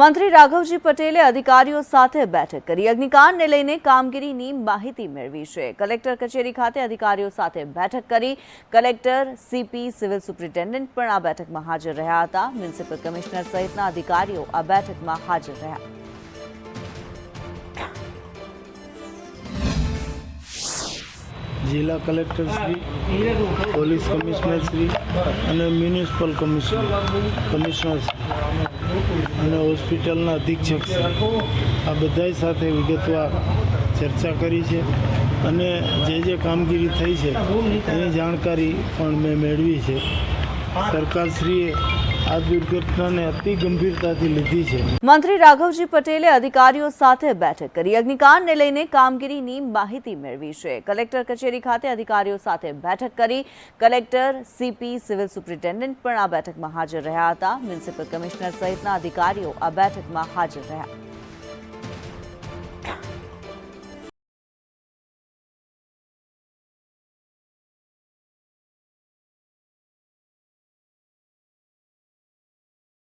મંત્રી રાઘવજી પટેલે અધિકારીઓ સાથે બેઠક કરી. અગ્નિકાંડને લઈને કામગીરીની માહિતી મેળવી છે. કલેક્ટર કચેરી ખાતે અધિકારીઓ સાથે બેઠક કરી. કલેક્ટર, સીપી, સિવિલ સુપ્રિન્ટેન્ડન્ટ પણ આ બેઠકમાં હાજર રહ્યા હતા. મ્યુનિસિપલ કમિશનર સહિતના અધિકારીઓ આ બેઠકમાં હાજર રહ્યા. જિલ્લા collector Shri, police commissioner Shri અને મ્યુનિસિપલ કમિશનર કમિશનર અને હોસ્પિટલના અધિક્ષક આ બધાય સાથે વિગતવાર ચર્ચા કરી છે અને જે જે કામગીરી થઈ છે એની જાણકારી પણ મેં મેળવી છે. સરકારશ્રીએ આ દુર્ઘટનાને અતિ ગંભીરતાથી લીધી છે. મંત્રી રાઘવજી પટેલે અધિકારીઓ સાથે બેઠક કરી. અગ્નિકાંડને લઈને કામગીરીની માહિતી મેળવી છે. કલેક્ટર કચેરી ખાતે અધિકારીઓ સાથે બેઠક કરી. કલેક્ટર, સીપી, સિવિલ સુપ્રિન્ટેન્ડન્ટ પણ આ બેઠકમાં હાજર રહ્યા હતા. મ્યુનિસિપલ કમિશનર સહિતના અધિકારીઓ આ બેઠકમાં હાજર રહ્યા.